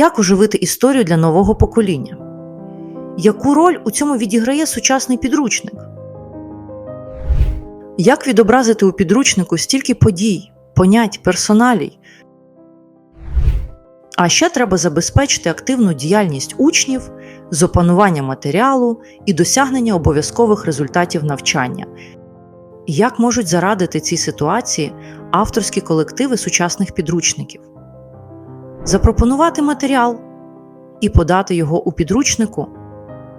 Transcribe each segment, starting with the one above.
Як оживити історію для нового покоління? Яку роль у цьому відіграє сучасний підручник? Як відобразити у підручнику стільки подій, понять, персоналій? А ще треба забезпечити активну діяльність учнів з опанування матеріалу і досягнення обов'язкових результатів навчання. Як можуть зарадити цій ситуації авторські колективи сучасних підручників? Запропонувати матеріал і подати його у підручнику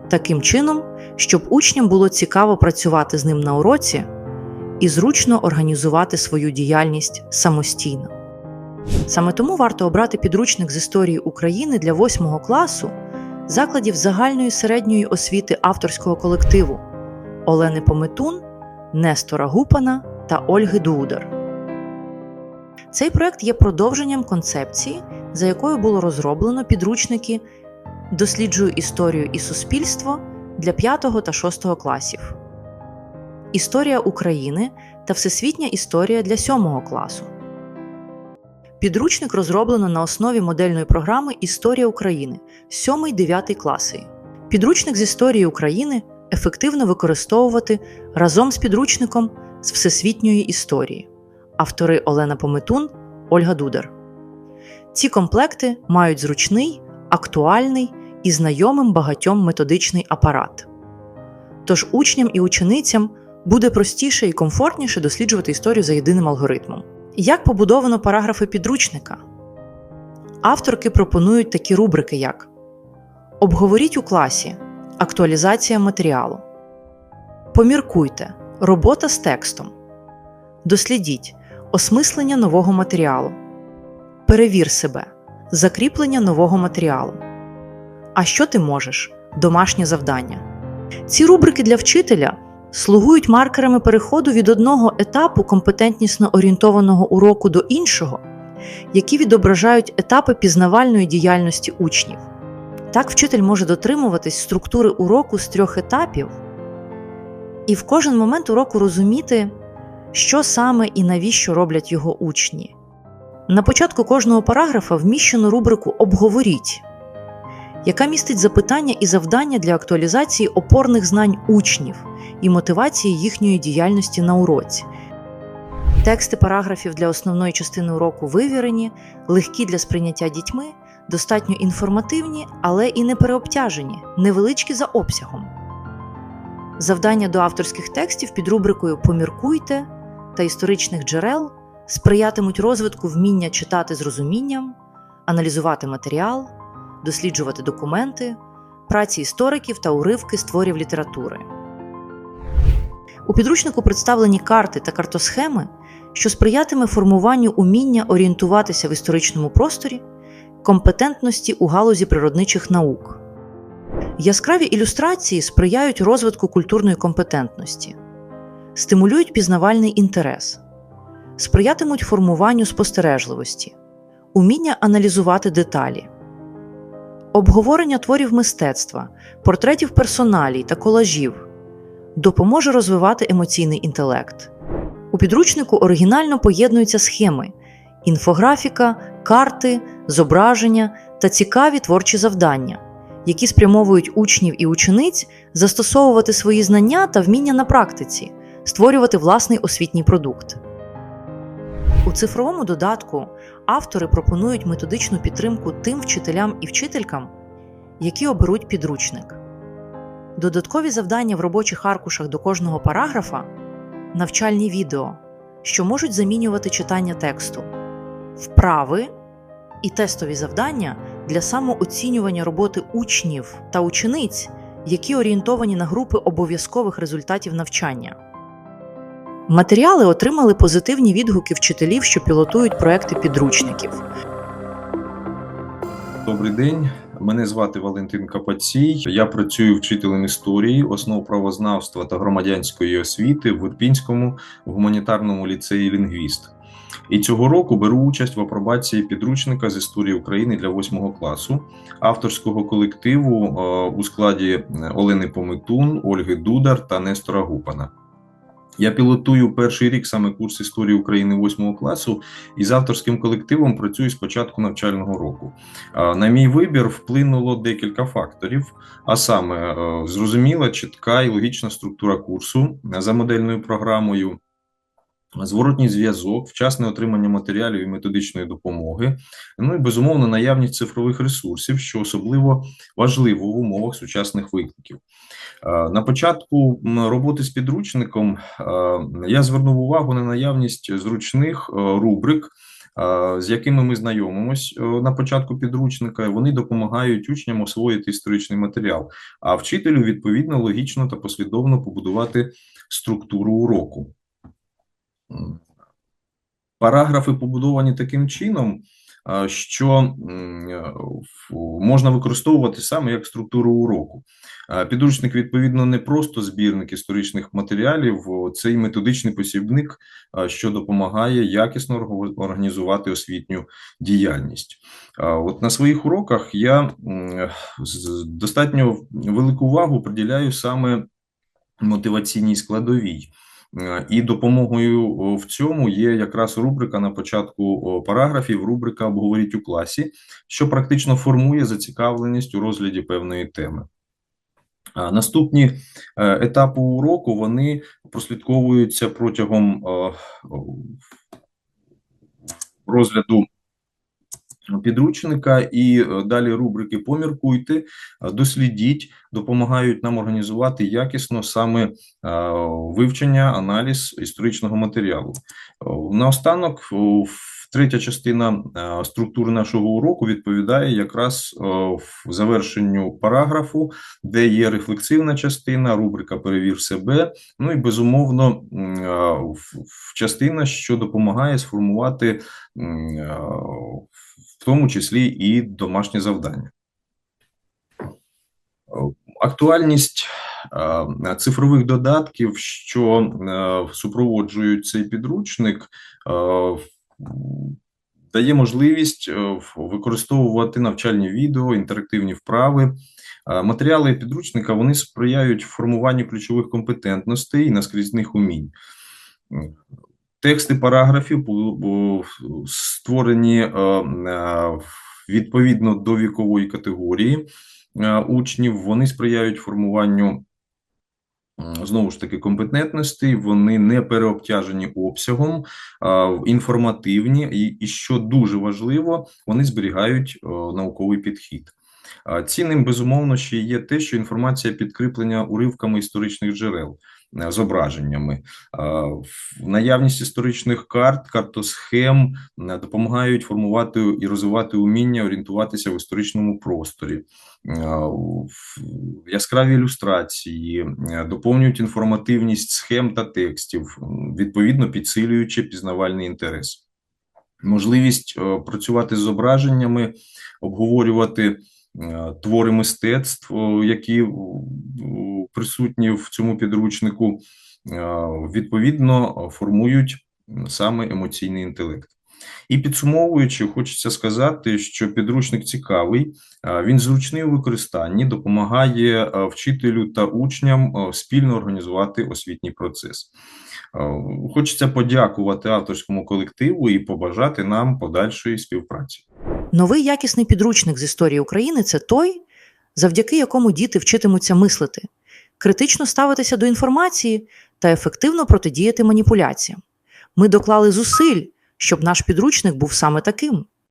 таким чином, щоб учням було цікаво працювати з ним на уроці і зручно організувати свою діяльність самостійно. Саме тому варто обрати підручник з історії України для 8 класу закладів загальної середньої освіти авторського колективу Олени Пометун, Нестора Гупана та Ольги Дудар. Цей проект є продовженням концепції, за якою було розроблено підручники Досліджую історію і суспільство для 5 та 6 класів, Історія України та Всесвітня історія для 7 класу. Підручник розроблено на основі модельної програми Історія України 7-9 класи. Підручник з історії України ефективно використовувати разом з підручником з всесвітньої історії. Автори Олена Пометун, Ольга Дудар. Ці комплекти мають зручний, актуальний і знайомим багатьом методичний апарат. Тож учням і ученицям буде простіше і комфортніше досліджувати історію за єдиним алгоритмом. Як побудовано параграфи підручника? Авторки пропонують такі рубрики, як Обговоріть у класі актуалізація матеріалу. Поміркуйте робота з текстом. Дослідіть осмислення нового матеріалу. Перевір себе. Закріплення нового матеріалу. А що ти можеш? Домашнє завдання. Ці рубрики для вчителя слугують маркерами переходу від одного етапу компетентнісно орієнтованого уроку до іншого, які відображають етапи пізнавальної діяльності учнів. Так вчитель може дотримуватись структури уроку з трьох етапів і в кожен момент уроку розуміти, що саме і навіщо роблять його учні. На початку кожного параграфа вміщено рубрику Обговоріть, яка містить запитання і завдання для актуалізації опорних знань учнів і мотивації їхньої діяльності на уроці. Тексти параграфів для основної частини уроку вивірені, легкі для сприйняття дітьми, достатньо інформативні, але і не переобтяжені, невеличкі за обсягом. Завдання до авторських текстів під рубрикою Поміркуйте та історичних джерел сприятимуть розвитку вміння читати з розумінням, аналізувати матеріал, досліджувати документи, праці істориків та уривки з творів літератури. У підручнику представлені карти та картосхеми, що сприятиме формуванню уміння орієнтуватися в історичному просторі, компетентності у галузі природничих наук. Яскраві ілюстрації сприяють розвитку культурної компетентності, стимулюють пізнавальний інтерес, сприятимуть формуванню спостережливості, уміння аналізувати деталі, обговорення творів мистецтва, портретів персоналій та колажів допоможе розвивати емоційний інтелект. У підручнику оригінально поєднуються схеми, інфографіка, карти, зображення та цікаві творчі завдання, які спрямовують учнів і учениць застосовувати свої знання та вміння на практиці, створювати власний освітній продукт. У цифровому додатку автори пропонують методичну підтримку тим вчителям і вчителькам, які оберуть підручник. Додаткові завдання в робочих аркушах до кожного параграфа навчальні відео, що можуть замінювати читання тексту, вправи і тестові завдання для самооцінювання роботи учнів та учениць, які орієнтовані на групи обов'язкових результатів навчання. Матеріали отримали позитивні відгуки вчителів, що пілотують проекти підручників. Добрий день. Мене звати Валентин Капацій. Я працюю вчителем історії, основ правознавства та громадянської освіти в Ірпінському гуманітарному ліцеї лінгвіст. І цього року беру участь в апробації підручника з історії України для 8 класу авторського колективу е, у складі Олени Пометун, Ольги Дудар та Нестора Гупана. Я пілотую перший рік саме курс історії України 8 класу і з авторським колективом працюю з початку навчального року. На мій вибір вплинуло декілька факторів, а саме е, зрозуміла, чітка і логічна структура курсу за модельною програмою. Зворотній зв'язок, вчасне отримання матеріалів і методичної допомоги, ну і безумовно наявність цифрових ресурсів, що особливо важливо в умовах сучасних викликів. Е, На початку роботи з підручником е, я звернув увагу на наявність зручних е, рубрик, з якими ми знайомимось на початку підручника. Вони допомагають учням освоїти історичний матеріал, а вчителю відповідно логічно та послідовно побудувати структуру уроку. Параграфи побудовані таким чином, що можна використовувати саме як структуру уроку. Підручник, відповідно, не просто збірник історичних матеріалів, це й методичний посібник, що допомагає якісно організувати освітню діяльність. От на своїх уроках я достатньо велику увагу приділяю саме мотиваційній складовій. Е, І допомогою в цьому є якраз рубрика на початку параграфів, рубрика Обговоріть у класі, що практично формує зацікавленість у розгляді певної теми. Наступні е, етапи уроку вони прослідковуються протягом е, розгляду підручника і е, далі рубрики Поміркуйте, е, дослідіть, допомагають нам організувати якісно саме е, вивчення, аналіз історичного матеріалу. Е, Наостанок, третя частина е, структури нашого уроку відповідає якраз е, в завершенню параграфу, де є рефлексивна частина, рубрика Перевір себе. Ну і безумовно е, частина, що допомагає сформувати е, в тому числі і домашнє завдання. Актуальність е, цифрових додатків, що е, супроводжують цей підручник, е, дає можливість використовувати навчальні відео, інтерактивні вправи. Матеріали підручника вони сприяють формуванню ключових компетентностей і наскрізних умінь. Тексти параграфів створені е, е, відповідно до вікової категорії е, учнів. Вони сприяють формуванню знову ж таки компетентностей. Вони не переобтяжені обсягом, інформативні, і, що дуже важливо, вони зберігають науковий підхід. Цінним, безумовно, ще є те, що інформація підкріплення уривками історичних джерел, зображеннями. Наявність історичних карт, картосхем е, допомагають формувати і розвивати уміння орієнтуватися в історичному просторі. Е, Яскраві ілюстрації е, доповнюють інформативність схем та текстів, відповідно підсилюючи пізнавальний інтерес. Можливість е, працювати з зображеннями, обговорювати е, твори мистецтв, які присутні в цьому підручнику, е, відповідно формують саме емоційний інтелект. І підсумовуючи, хочеться сказати, що підручник цікавий, е, він зручний у використанні, допомагає е, вчителю та учням е, спільно організувати освітній процес. Е, Хочеться подякувати авторському колективу і побажати нам подальшої співпраці. Новий якісний підручник з історії України це той, завдяки якому діти вчитимуться мислити, критично ставитися до інформації та ефективно протидіяти маніпуляціям. Ми доклали зусиль, щоб наш підручник був саме таким.